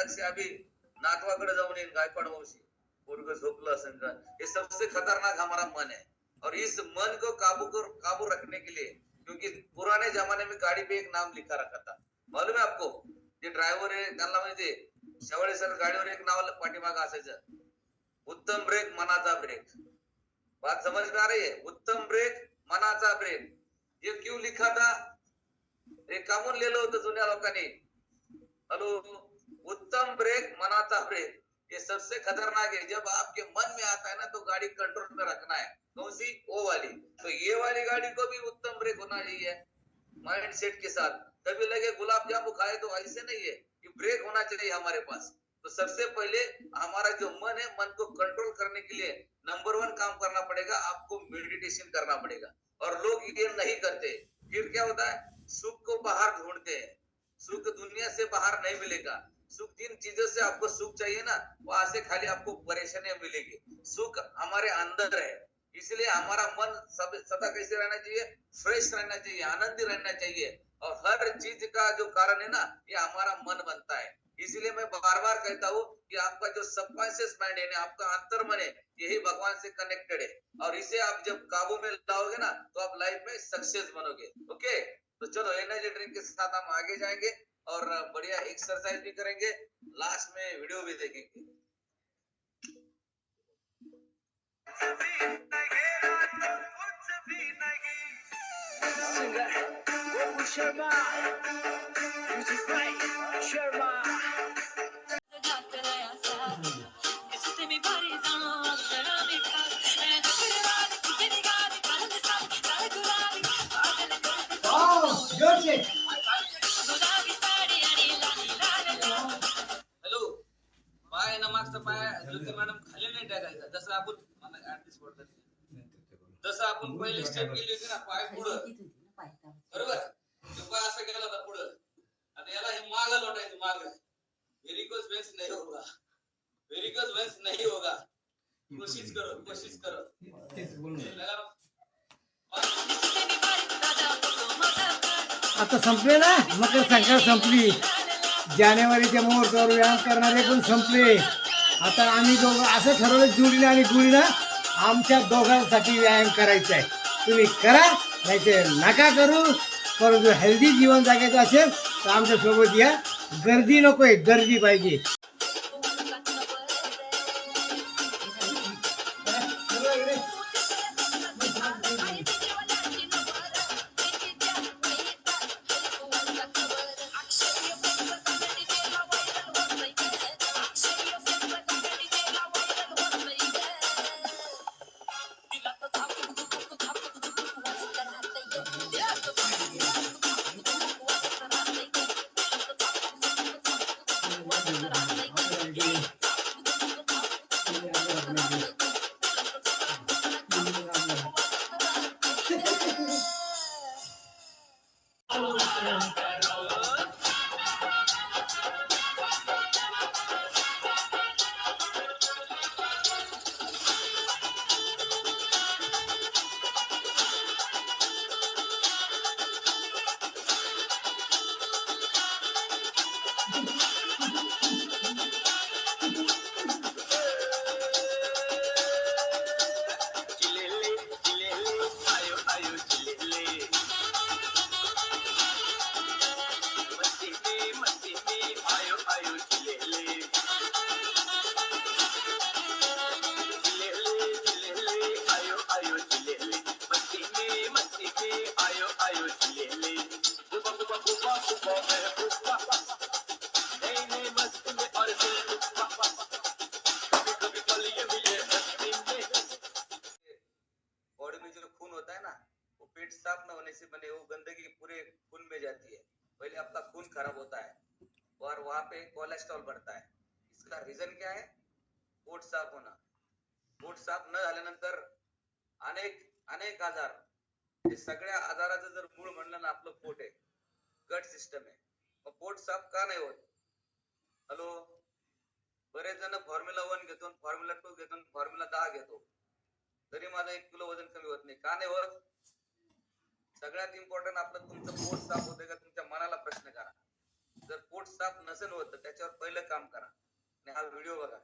अचानक से अभी नातवाकडे जाऊन येईन गायकवाड वंशी पोरग झोपलं असेल का ये सबसे खतरनाक हमारा मन है और इस मन को काबू कर काबू रखने के लिए क्योंकि पुराने जमाने में गाड़ी पे एक नाम लिखा रखा था. मालूम है आपको? जे ड्रायव्हर आहे त्यांना म्हणजे शेवळे सर गाडीवर एक नाव पाठीमाग असायचं. उत्तम ब्रेक मनाचा ब्रेक. बात समझ में आ रही है उत्तम ब्रेक मनाचा ब्रेक. ये क्यों लिखा था हे कामून लिहिलं होतं जुन्या लोकांनी. हॅलो? उत्तम ब्रेक, मनाता ब्रेक। ये सबसे खतरनाक है। जब आपके मन में आता है ना तो गाड़ी कंट्रोल में रखना है। कौन सी? वो वाली। तो ये वाली गाड़ी को भी उत्तम ब्रेक होना चाहिए। माइंड सेट के साथ। कभी लगे गुलाब जामुन खाए तो ऐसे नहीं है कि ब्रेक होना चाहिए हमारे पास। तो सबसे पहले हमारा जो मन है, मन को कंट्रोल करने के लिए नंबर वन काम करना पड़ेगा। आपको मेडिटेशन करना पड़ेगा। और लोग ये नहीं करते। फिर क्या होता है? सुख को बाहर ढूंढते हैं। सुख दुनिया से बाहर नहीं मिलेगा। सुख जिन चीज़ों से आपको सुख चाहिए ना, वहाँ से खाली आपको परेशानियाँ मिलेगी। सुख हमारे अंदर है, इसलिए हमारा मन सब सदा कैसे रहना चाहिए? फ्रेश रहना चाहिए, आनंदी रहना चाहिए। और हर चीज़ का जो कारण है ना, ये हमारा मन बनता है। इसलिए मैं बार बार कहता हूँ कि आपका जो सबकॉन्शियस माइंड है ना, आपका अंतर मन है, यही भगवान से कनेक्टेड है। और इसे आप जब काबू में लाओगे ना तो आप लाइफ में सक्सेस बनोगे। ओके तो चलो एनर्जी ड्रिंक के साथ हम आगे जाएँगे। और बढ़िया एक्सरसाइज भी करेंगे। लास्ट में वीडियो भी देखेंगे। Sharma Music by आपण पहिली स्टेप केली होती ना पाय पुढं बरोबर? तो पाय असं गेला होता पुढं. आता याला हे माग लोटायचं माग. व्हेरिकोज वेन्स नाही होगा व्हेरिकोज वेन्स नाही होगा कोशिश करो कोशिश करो. लगा आता संपले ना? मकर संक्रांत संपली. जानेवारीच्या मुहूर्तावर व्यायाम करणारे पण संपले. आता आम्ही दोघं असं ठरवलं जुळीने आणि गुळीनं आमच्या दोघांसाठी व्यायाम करायचा आहे. तुम्ही करा नाही ते नका करू. परंतु हेल्दी जीवन जगायचं असेल तर आमच्यासोबत या. गर्दी नको आहे गर्दी पाहिजे. पे कोलेस्ट्रॉल बढ़ता है। इसका रीजन क्या है? पोट साफ होना। पोट साफ न झाल्यानंतर अनेक अनेक आजार हे सगळ्या आजाराचं जर मूळ म्हणलं ना आपलं पोट आहे. गट सिस्टम आहे. मग पोट साफ का नाही होत? हॅलो? बरेच जण फॉर्म्युला वन घेतो फॉर्म्युला टू घेतो फॉर्म्युला दहा घेतो. तरी माझं एक किलो वजन कमी होत नाही. का नाही होत? सगळ्यात इम्पॉर्टंट आपलं तुमचं पोट साफ होतंय का? तुमच्या मनाला प्रश्न करा. जर पोट साफ नसेल होत तर त्याच्यावर पहिलं काम करा. आणि हा व्हिडिओ बघा.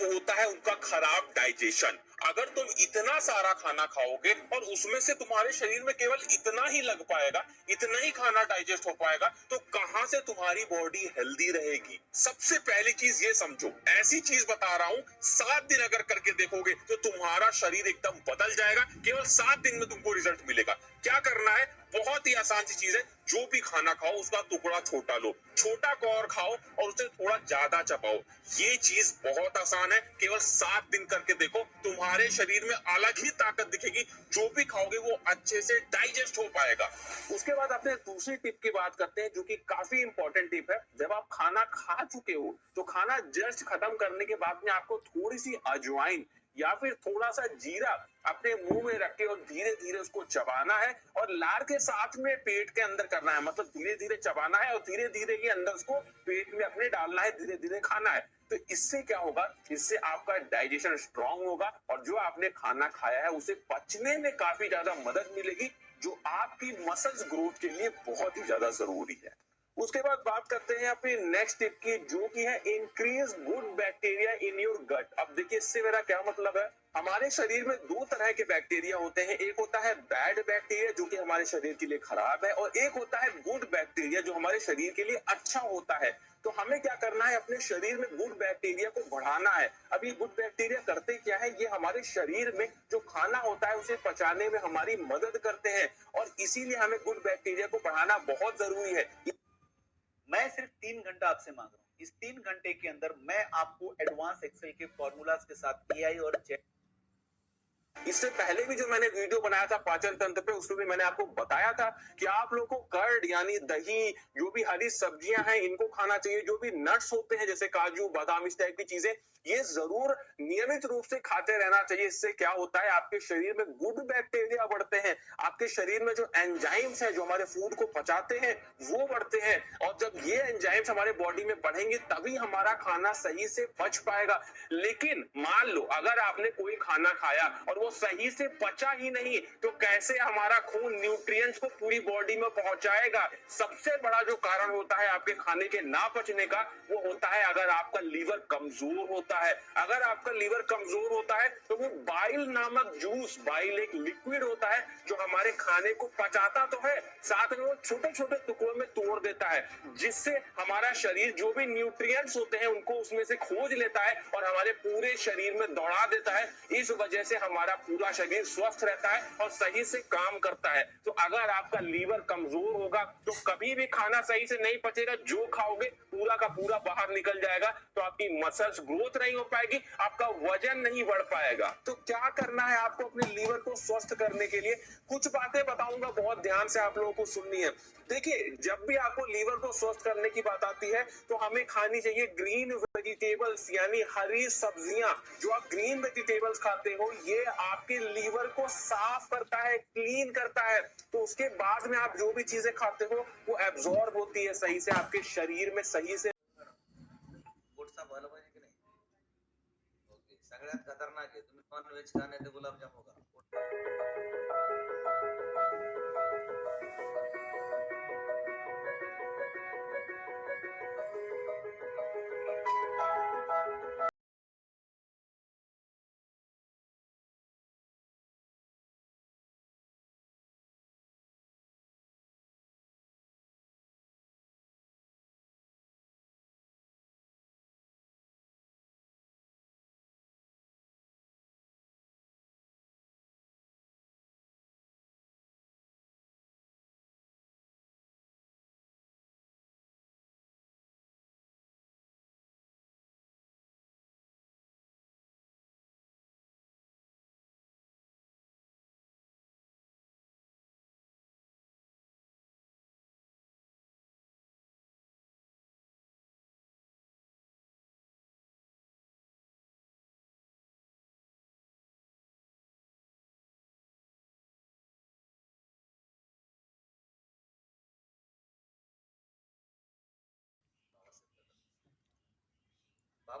वो होता है उनका खराब डाइजेशन। अगर तुम इतना सारा खाना खाओगे और उसमें से तुम्हारे शरीर में केवल इतना ही लग पाएगा, इतना ही खाना डाइजेस्ट हो पाएगा तो कहाँ से तुम्हारी बॉडी हेल्दी रहेगी? सबसे पहली चीज़ ये समझो, ऐसी चीज़ बता रहा हूँ, सात दिन अगर करके देखोगे तो तुम्हारा शरीर एकदम बदल जाएगा, केवल सात दिन में तुमको रिज़ल्ट मिलेगा। क्या करना है? बहुत ही आसान सी चीज़ है जो भी खाना खाओ, उसका टुकड़ा छोटा लो। छोटा कौर खाओ और उसे थोड़ा ज़्यादा चबाओ। ये चीज़ बहुत आसान है। केवल सात दिन करके देखो, तुम्हारे शरीर में अलग ही ताकत दिखेगी। जो भी खाओगे, वो अच्छे से डाइजेस्ट हो पाएगा। उसके बाद अपने दूसरी टिप की बात करते हैं, जो कि काफ़ी इंपॉर्टेंट टिप है। जब आप खाना खा चुके हो तो खाना जस्ट खत्म करने के बाद में आपको थोड़ी सी अजवाइन या फिर थोड़ा सा जीरा अपने मुँह में रख के और धीरे धीरे उसको चबाना है और लार के साथ में पेट के अंदर करना है। मतलब धीरे धीरे चबाना है और धीरे धीरे के अंदर उसको पेट में अपने डालना है धीरे धीरे खाना है। तो इससे क्या होगा? इससे आपका डाइजेशन स्ट्रांग होगा और जो आपने खाना खाया है, उसे पचने में काफ़ी ज़्यादा मदद मिलेगी, जो आपकी मसल्स ग्रोथ के लिए बहुत ही ज़्यादा ज़रूरी है। उसके बाद बात करते हैं अपनी नेक्स्ट टिप की, जो कि है increase good bacteria in your gut अब देखिए, इससे मेरा क्या मतलब है? हमारे शरीर में दो तरह के बैक्टीरिया होते हैं। एक होता है बैड बैक्टीरिया जो कि हमारे शरीर के लिए खराब है, और एक होता है गुड बैक्टीरिया जो हमारे शरीर के लिए अच्छा होता है। तो हमें क्या करना है? अपने शरीर में गुड बैक्टीरिया को बढ़ाना है। अब ये गुड बैक्टीरिया करते क्या है? ये हमारे शरीर में जो खाना होता है, उसे पचाने में हमारी मदद करते हैं, और इसीलिए हमें गुड बैक्टीरिया को बढ़ाना बहुत ज़रूरी है। मैं सिर्फ तीन घंटा आपसे मांग रहा हूँ। इस तीन घंटे के अंदर मैं आपको एडवांस एक्सेल के फॉर्मूलाज के साथ एआई और जेट इससे पहले भी जो मैंने वीडियो बनाया था पाचन तंत्र पे, उसमें भी मैंने आपको बताया था कि आप लोगों को कर्ड, यानी दही, जो भी हरी सब्ज़ियाँ हैं, इनको खाना चाहिए। जो भी नट्स होते हैं, जैसे काजू, बादाम, इस टाइप की चीज़ें, ये ज़रूर नियमित रूप से खाते रहना चाहिए। इससे क्या होता है, आपके शरीर में गुड बैक्टीरिया बढ़ते हैं, आपके शरीर में जो एंजाइम्स हैं, जो हमारे फ़ूड को पचाते हैं, वो बढ़ते हैं। और जब ये एंजाइम्स हमारे बॉडी में बढ़ेंगे, तभी हमारा खाना सही से पच पाएगा। लेकिन मान लो, अगर आपने कोई खाना खाया और वो सही से पचा ही नहीं तो कैसे हमारा खून न्यूट्रिएंट्स को पूरी बॉडी में पहुंचाएगा? सबसे बड़ा जो कारण होता है आपके खाने के ना पचने का, वो होता है अगर आपका लीवर कमज़ोर होता है। अगर आपका लीवर कमज़ोर होता है तो वो बाइल नामक जूस बाइल एक लिक्विड होता है, जो हमारे खाने को पचाता तो है, साथ में वो छोटे छोटे टुकड़ों में तोड़ देता है, जिससे हमारा शरीर जो भी न्यूट्रिएंट्स होते हैं, उनको उसमें से खोज लेता है और हमारे पूरे शरीर में दौड़ा देता है। इस वजह से हमारा पूरा शरीर स्वस्थ रहता है और सही से काम करता है। तो अगर आपका लीवर कमज़ोर होगा तो कभी भी खाना सही से नहीं पचेगा। जो खाओगे, पूरा का पूरा बाहर निकल जाएगा तो आपकी मसल्स ग्रोथ नहीं हो पाएगी, आपका वज़न नहीं बढ़ पाएगा। तो क्या करना है आपको अपने लीवर को स्वस्थ करने के लिए? कुछ बातें बताऊँगा, बहुत ध्यान से आप लोगों को सुननी है। देखिए, जब भी आपको लीवर को स्वस्थ करने की बात आती है तो हमें खानी चाहिए ग्रीन वेजिटेबल्स यानी हरी सब्ज़ियाँ। जो आप ग्रीन वेजिटेबल्स खाते हो, ये आपके लीवर को साफ़ करता है, क्लीन करता है तो उसके बाद में आप जो भी चीज़ें खाते हो, वो एब्जॉर्ब होती है सही से, आपके शरीर में सही से। खतरनाक आहे तुम्ही नॉन खाने से गुलाब गुलाबजाम खा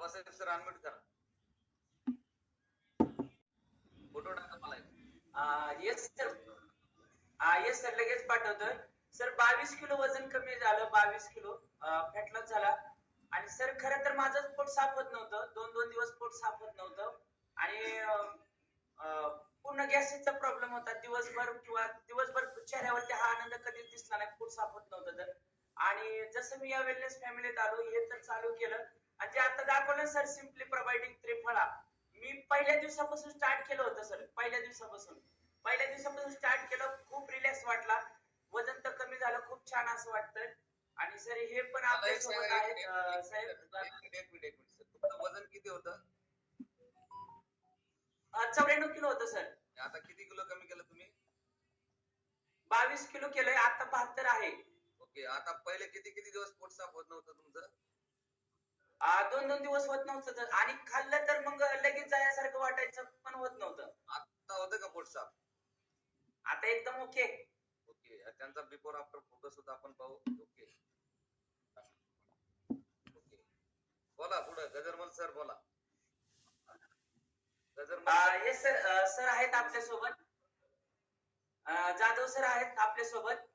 बाबासाहेब सर अनम्यूट करा फोटो टाका मला येस सर येस सर लगेच पाठवतोय. सर बावीस किलो वजन कमी झालं बावीस किलो. फॅट लॉस झाला. आणि सर खरं तर माझं पोट साफ होत नव्हतं. दोन दोन दिवस पोट साफ होत नव्हतं. आणि पूर्ण गॅसेसचा प्रॉब्लेम होता. दिवसभर किंवा दिवसभर चेहऱ्यावरती हा आनंद कधीच दिसला नाही. पोट साफ होत नव्हतं तर. आणि जसं मी या वेलनेस फॅमिलीत आलो हे तर चालू केलं. आणि जे आता दाखवलं सर सिम्पली प्रोव्हाइडिंग त्रिफळा मी पहिल्या दिवसापासून स्टार्ट केलं होतं सर पहिल्या दिवसापासून. पहिल्या दिवसापासून स्टार्ट केलं खूप रिलॅक्स वाटला. वजन तर कमी झालं खूप छान असं वाटतंय. आणि सर हे पण आपल्यासोबत आहेत साहेब. वजन किती होतं? चौऱ्याण्णव किलो होतं सर आता किती किलो कमी केलं तुम्ही? बावीस किलो केलंय आता बहात्तर आहे. ओके आता पहिले किती किती दिवस पोट साफ होत नव्हतं तुमचं? दोन दोन दिवस होत नव्हतं तर. आणि खाल्लं तर मग लगेच जाण्यासारखं वाटायचं पण होत नव्हतं. आता होतं का पोट साफ? आता एकदम ओके. ओके. त्यांचा बिफोर आफ्टर फोटो सुद्धा आपण पाहू. ओके. ओके. बोला पुढे. गजरमल सर बोला. Gajarmal yes sir. सर आहेत आपल्यासोबत जाधव सर आहेत आपल्यासोबत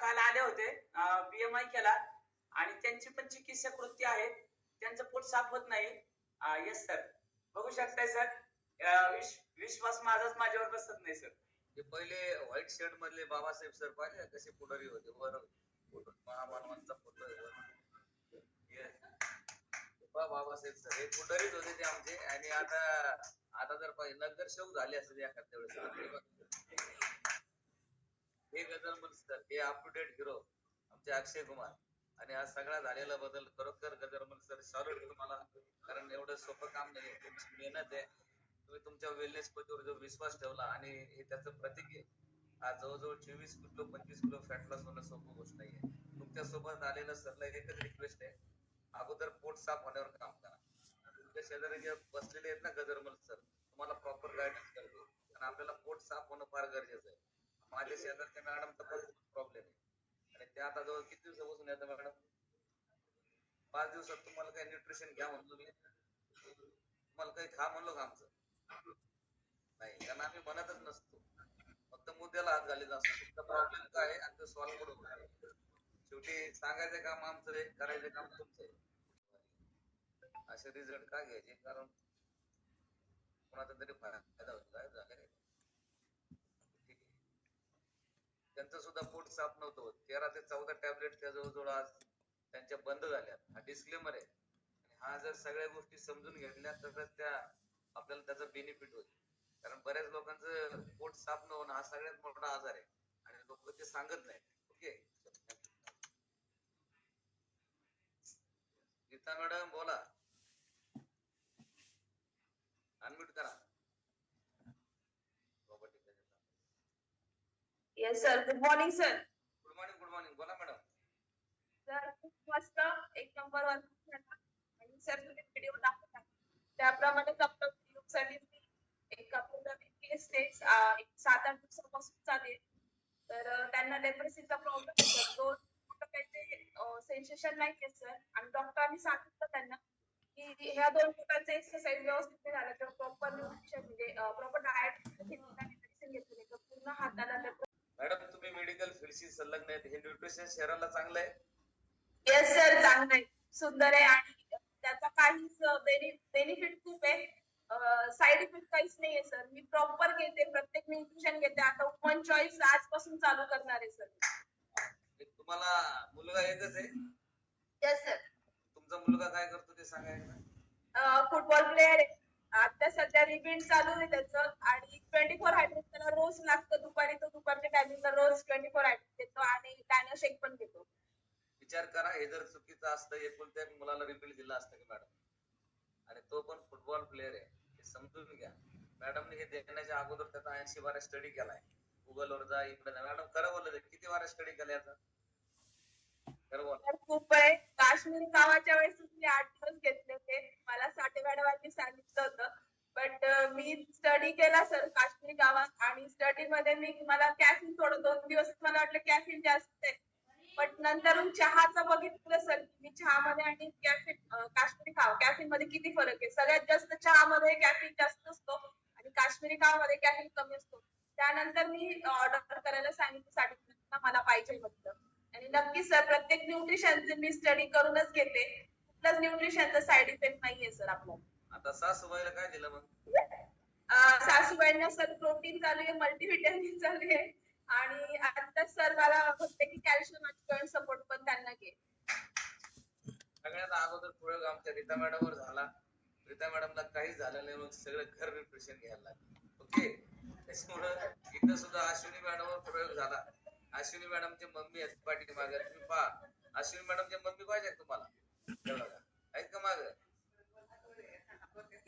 काल आले होते. बीएमआय केला. आणि त्यांची पण चिकित्सा कृती आहे. त्यांचं पोट साफ होत नाही. येस सर बघू शकताय सर विश्वास माझाच माझ्यावर बसत नाही सर ते पहिले व्हाईट शर्ट मधले बाबासाहेब सर पाहिले कसे पुढारी होते. वर महामानवांचा फोटो बाबासाहेब सर हे पुढारीच होते ते आमचे. आणि आता आता जर पाहिजे शोक झाले असते एखाद्या वेळेस. हे गजल सर हे अप टू डेट हिरो आमचे अक्षय कुमार. आणि हा सगळा झालेला बदल खरोखर गजरमल सर सॉलिड तुम्हाला कारण एवढं सोपं काम नाही तुमची मेहनत आहे. तुम्ही तुमच्या वेलनेस पतीवर जो विश्वास ठेवला आणि हे त्याचं प्रतीक आहे. आज जवळजवळ चोवीस किलो पंचवीस किलो फॅट लॉस होणं सोपं गोष्ट नाहीये तुमच्यासोबत आलेलं सरला एकच रिक्वेस्ट आहे. अगोदर पोट साफ होण्यावर काम करा. तुमच्या शेजारी जे बसलेले आहेत ना गजरमल सर तुम्हाला प्रॉपर गायडन्स करतो आणि आपल्याला पोट साफ होणं फार गरजेचं आहे. माझ्या शेजारच्या मॅडम तर प्रॉब्लेम आहे. ते आता जवळ किती दिवसापासून येतं मॅडम? पाच दिवसात तुम्हाला काही न्यूट्रिशन घ्या म्हणलो मी. तुम्हाला काही खा म्हणलो का आमचं? नाही कारण आम्ही म्हणतच नसतो. फक्त मुद्द्याला हात घालीत असतो. तुमचा प्रॉब्लेम काय आहे आणि तो सॉल्व्ह करून शेवटी सांगायचं काम आमचं आहे करायचं काम तुमचं आहे. असे रिझल्ट का घ्यायचे? कारण कोणाचा तरी फायदा होतो काय झालं त्यांचं सुद्धा पोट साफ नव्हतं होत. तेरा ते चौदा टॅबलेट त्या जवळजवळ आज त्यांच्या बंद झाल्या हा डिस्क्लेमर आहे. आणि हा जर सगळ्या गोष्टी समजून घेतल्या तर त्या आपल्याला त्याचा बेनिफिट होईल. कारण बऱ्याच लोकांचं पोट साफ न होणं हा सगळ्यात मोठा आजार आहे. आणि लोक ते सांगत नाही ओके? गीता मॅडम बोला. अनम्यूट करा. Yes sir good morning sir good morning good morning बोला मॅडम सर खूप मस्त. एक नंबर झाला. आणि सर तुम्ही व्हिडिओ दाखवता. त्याप्रमाणे डॉक्टरसाठी एक आपल्याला केस एक सात आठ दिवसापासून चालेल तर त्यांना लेप्रसीचा प्रॉब्लेम होता तो काही सेन्सेशन नाही सर आणि डॉक्टरांनी सांगितलं त्यांना की ह्या दोन प्रकारचे एक्सरसाइज व्यवस्थित नाही झालं. तर प्रॉपर न्यूट्रिशन म्हणजे प्रॉपर डाएट मेडिसिन घेतली तर पूर्ण हाताला leprosy मॅडम तुम्ही फील्डशी संलग्न आहेत. हे न्यूट्रिशन शहराला चांगलं आहे? येस सर चांगलं आहे. सुंदर आहे आणि त्याचा काहीच बेनिफिट खूप आहे. साईड इफेक्ट काहीच नाहीये सर मी प्रॉपर घेते प्रत्येक न्यूट्रिशन घेते. आता वुमन चॉईस आजपासून चालू करणार आहे सर तुम्हाला मुलगा एकच आहे? येस सर तुमचा मुलगा काय करतो ते सांगा एकदा. फुटबॉल प्लेअर आहे. आता सध्या रिबीट चालू आहे त्याचं आणि ट्वेंटी फोर हायड्रेट त्याला रोज लागतं दुपारी तो दुपारच्या टायमिंगला रोज ट्वेंटी फोर हायड्रेट देतो आणि डायनो शेक पण घेतो. विचार करा हे जर चुकीचं असतं एकुलत्या एक मुलाला रिपीट दिलं असतं की मॅडम आणि तो पण फुटबॉल प्लेअर आहे हे समजून घ्या. मॅडमने हे देण्याच्या अगोदर त्याचा ऐंशी बारा स्टडी केलाय. गुगल वर जा इकडे जा. मॅडम खरं बोललं ते. किती बारा स्टडी केला याचा खूप आहे. काश्मीर गावाच्या वेळेस मी आठ दिवस घेतले होते. मला साठे मॅडमांनी सांगितलं होतं. बट uh, मी स्टडी केला सर काश्मीर गावात आणि स्टडी मध्ये मी मला कॅफिन थोडं दोन दिवस मला वाटलं कॅफिन जास्त आहे. बट नंतर चहाचं बघितलं सर मी चहामध्ये आणि कॅफिन काश्मीरी खाव. कॅफिनमध्ये किती फरक आहे? सगळ्यात जास्त चहामध्ये कॅफिन जास्त असतो आणि काश्मीरी मध्ये कॅफिन कमी असतो. त्यानंतर मी ऑर्डर करायला सांगितलं साडेतीन मला पाहिजे म्हटलं. आणि नक्की सर प्रत्येक न्यूट्रिशनचे मी स्टडी करूनच घेते. कुठलाच न्यूट्रिशनचा साईड इफेक्ट नाहीये सर आपल्याला. आता सासूबाईला काय दिलं मग? सासूबाईंना सर प्रोटीन चालू आहे मल्टीव्हिटॅमिन चालू आहे. आणि आता सर मला म्हणते की कॅल्शियम सपोर्ट पण त्यांना घे. सगळ्यात अगोदर प्रयोग आमच्या रीता मॅडम वर झाला. रीता मॅडमला काहीच झालं नाही मग सगळं घर न्यूट्रिशन घ्यायला लागलं. ओके? त्याच्यामुळं इथं सुद्धा अश्विनी मॅडम वर प्रयोग झाला. अश्विनी मॅडमचे मम्मी आहेत पाठीमागे. तुम्ही पहा अश्विनी मॅडमचे मम्मी पाहिजे तुम्हाला. आहेत का माग?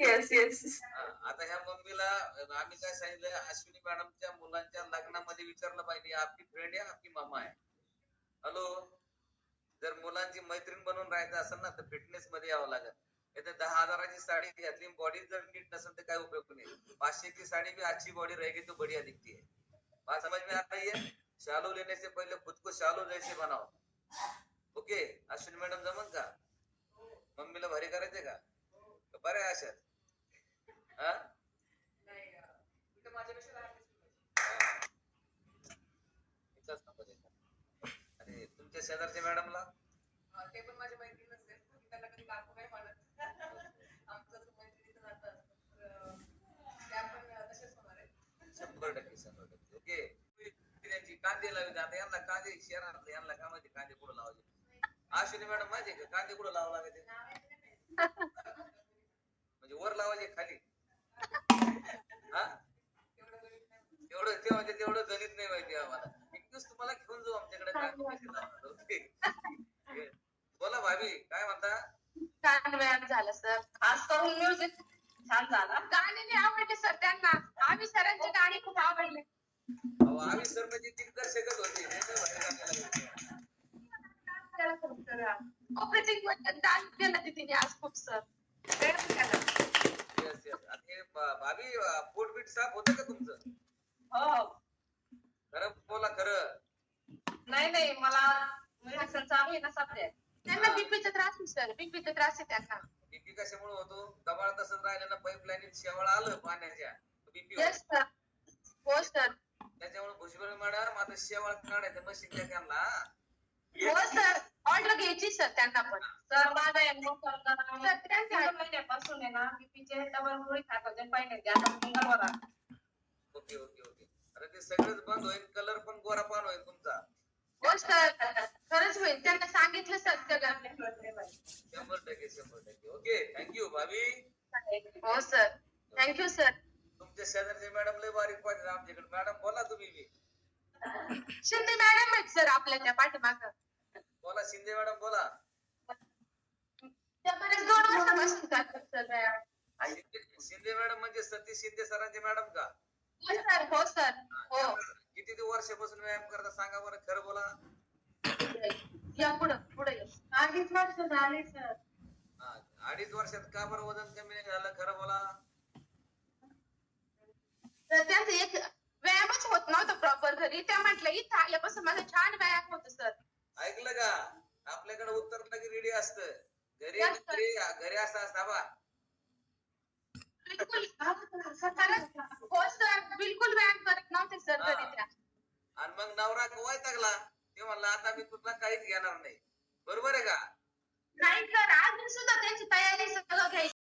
येस येस आता ह्या मम्मीला आम्ही काय सांगितलं अश्विनी मॅडमच्या मुलांच्या लग्नामध्ये विचारलं पाहिजे आपली फ्रेंड आहे आपली मामा आहे. हॅलो जर मुलांची मैत्रीण बनून राहायचं असेल ना तर फिटनेस मध्ये यावं लागेल. तर दहा हजाराची साडी घातली बॉडी जर नीट नसेल तर काय उपयोग नाही. पाचशेची साडी भी अच्छी बॉडी रहेगी तो बढ़िया दिखती है बात समझ में आ रही है शालू लेने से पहले खुद को शालू जैसे बनाओ ओके अश्विनी मॅडम जमन का? मम्मीला भारी करायचे का का बऱ्या आहे अशाच हा इथंच नको देता. आणि तुमच्या शेजारच्या मॅडमला ते पण माझी मैत्रीण असते मी त्यांना कधी काकू नाही म्हणत आमचं असं मैत्रिणीचं नातं असतं. तर, अं, त्या पण अं, तशाच होणार आहेत शंभर टक्के शंभर टक्के ओके त्यांची कांदे लावले आता यांना कांदे शहरातले यांना काय माहिती कांदे कुठं लावायचे अश्विनी मॅडम कांदे कुठं लावा लागायचे म्हणजे वर लावायचे खाली. हा? तेवढं ते म्हणजे तेवढं गणित नाही माहिती आम्हाला. एक दिवस तुम्हाला घेऊन जाऊ आमच्याकडे. ओके. बोला भाभी काय म्हणता? छान व्यायाम झाला सर. आज करून म्युझिक. छान झाला. गाणे नाही आवडले सर त्यांना. आम्ही सरांचे गाणे खूप आवडले. आम्ही सर म्हणजे दिग्दर्शकच होते. हे. ऑपरेटिंग केला तिने आज खूप सर. आणि हे भाभी पोट बीट साफ होतं का तुमचं? हो खरं बोला खरं. नाही नाही मला रिहर्सल चालू आहे ना सध्या. त्यांना बीपीचा त्रास आहे सर बीपीचा त्रास आहे त्यांना. बीपी कशामुळे होतो? दबाळ तसंच राहिलं ना पाईपलाईन शेवाळ आलं पाण्याच्या. बीपी येस सर हो सर त्याच्यामुळे भुजबळ मॅडम आता शेवाळ काढायचं मशीनच्या त्यांना. हो सर. ऑर्डर घ्यायची सर त्यांना पण. तर माझा एक मोठा सर त्यांच्या तीन महिन्यापासून आहे ना बीपीचे डबल गोळी खात होते पहिल्यांदा आता मंगळवार ओके ओके ओके. अरे ते सगळंच बंद होईल कलर पण गोरा पान होईल तुमचा. हो सर. खरंच होईल. त्यांना सांगितलं सर सगळं शंभर टक्के शंभर टक्के. ओके थँक्यू भाभी. हो सर. थँक्यू सर तुमच्या शेजारचे मॅडम लय बारीक पाहिजे आमच्याकडे. मॅडम बोला तुम्ही बी. शिंदे मॅडम आहेत सर आपल्या त्या पाठीमाग. बोला शिंदे मॅडम बोला. त्या बरेच दोन वर्षापासून करतात सर शिंदे- शिंदे मॅडम म्हणजे सतीश शिंदे सरांचे मॅडम का? हो सर हो सर हो. किती ते वर्षापासून व्यायाम करता सांगा बरं खरं बोला. या पुढं पुढे अडीच वर्ष झाले सर हा, अडीच वर्षात का बरं वजन कमी नाही झालं खरं बोला. तर त्यांचं एक व्यायामच होत नव्हता प्रॉपर घरी. त्या म्हटलं इथं आल्यापासून माझा छान व्यायाम होतो सर ऐकलं का? आपल्याकडे उत्तर की रेडी असत. घरी Yes, घरी घरी असावा बिलकुल. हो सर बिलकुल व्यायाम करत नव्हते सर घरी त्या. आणि मग नवरा वैतागला ते म्हणला आता मी तुला काहीच घेणार नाही. बरोबर आहे का? नाही सर अजून सुद्धा त्यांची तयारी सगळं घ्यायची.